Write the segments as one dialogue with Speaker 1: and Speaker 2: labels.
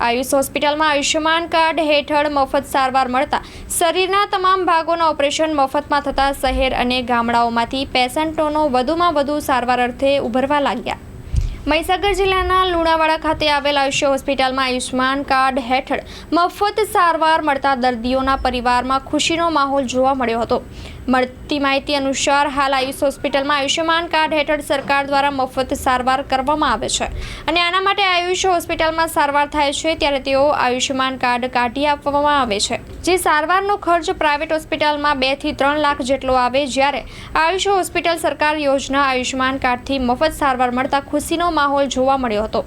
Speaker 1: આયુષ હોસ્પિટલમાં આયુષ્યમાન કાર્ડ હેઠળ મફત સારવાર મળતા શરીરના તમામ ભાગોના ઓપરેશન મફતમાં થતા શહેર અને ગામડાઓમાંથી પેશન્ટોનો વધુમાં વધુ સારવાર અર્થે ઉભરવા લાગ્યા. મહીસાગર જિલ્લાના લુણાવાડા ખાતે આવેલ આયુષ્ય હોસ્પિટલમાં આયુષ્યમાન કાર્ડ હેઠળ મફત સારવાર મળતા દર્દીઓના પરિવારમાં ખુશીનો માહોલ જોવા મળ્યો હતો. મળતી માહિતી અનુસાર હાલ આયુષ હોસ્પિટલમાં આયુષ્યમાન કાર્ડ હેઠળ સરકાર દ્વારા મફત સારવાર કરવામાં આવે છે. અને આના માટે આયુષ હોસ્પિટલમાં સારવાર થાય છે, ત્યારે તેઓ આયુષ્યમાન કાર્ડ કાઢી આપવામાં આવે છે. જે સારવારનો ખર્ચ પ્રાઇવેટ હોસ્પિટલમાં બેથી ત્રણ લાખ જેટલો આવે, જ્યારે આયુષ હોસ્પિટલ સરકાર યોજના આયુષ્યમાન કાર્ડથી મફત સારવાર મળતા ખુશીનો માહોલ જોવા મળ્યો હતો.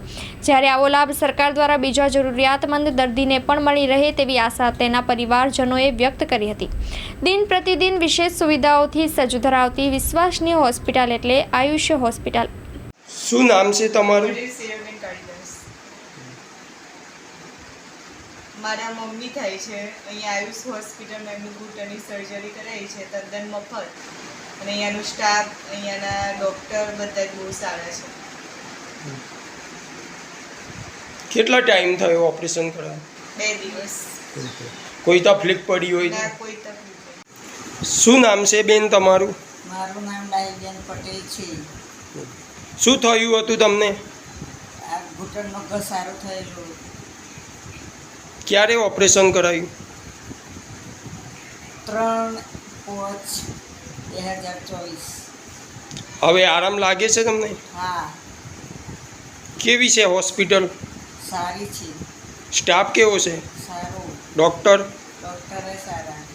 Speaker 1: જ્યારે આવો લાભ સરકાર દ્વારા બીજા જરૂરિયાતમંદ દર્દીને પણ મળી રહે તેવી આશા તેના પરિવારજનોએ વ્યક્ત કરી હતી. દિન પ્રતિદિન વિશેષ સુવિધાઓથી સજ્જ ધરાવતી વિશ્વસનીય હોસ્પિટલ એટલે આયુષ્ય હોસ્પિટલ.
Speaker 2: શું નામ છે તમારું?
Speaker 3: મારા મમ્મી થાય છે. અહીંયા આયુષ હોસ્પિટલમાં એમનું ઘૂંટણની સર્જરી કરાવી છે તદ્દન મફત. અને અહીંયાનું સ્ટાફ અહીંયાના ડૉક્ટર બધા બહુ સારા છે.
Speaker 2: કેટલા ટાઈમ થયો ઓપરેશન કરાવ
Speaker 3: બે દિવસ.
Speaker 2: કોઈ તકલીફ પડી હોય
Speaker 3: ના કોઈ તકલીફ
Speaker 2: શું નામ છે બેન તમારું?
Speaker 4: મારું નામ ડાહીબેન પટેલ છે.
Speaker 2: શું થયું હતું તમને?
Speaker 4: આ ઘૂંટણનો ઘસારો થયેલો.
Speaker 2: ક્યારે ઓપરેશન કરાયું?
Speaker 4: ત્રણ પાંચ બે હજાર ચોવીસ.
Speaker 2: હવે આરામ લાગે છે તમને?
Speaker 4: હા.
Speaker 2: કેવી છે હોસ્પિટલ?
Speaker 4: સારી છે.
Speaker 2: સ્ટાફ કેવો છે?
Speaker 4: સારો.
Speaker 2: ડૉક્ટર?
Speaker 4: ડૉક્ટરે સારા.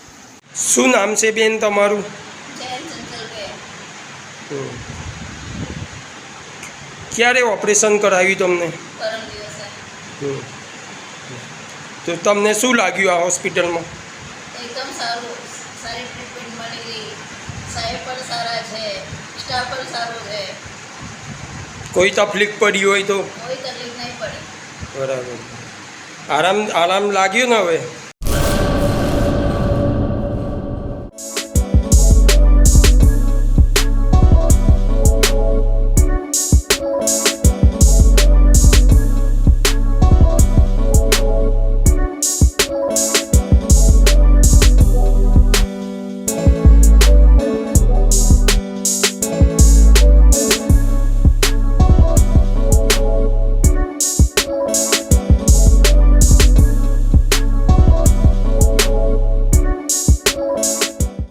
Speaker 2: શું નામ છે બેન તમારું? ક્યારે ઓપરેશન કરાવ્યું તમને. તો તમને શું લાગ્યું આ હોસ્પિટલમાં?
Speaker 5: એકદમ સારું. સારી ટ્રીટમેન્ટ મળી ગઈ. સાહેબ પણ સારા છે. સ્ટાફ પણ સારો છે.
Speaker 2: કોઈ તકલીફ પડી હોય તો?
Speaker 5: કોઈ તકલીફ નહીં પડી.
Speaker 2: બરાબર. આરામ આરામ લાગ્યો ને હવે?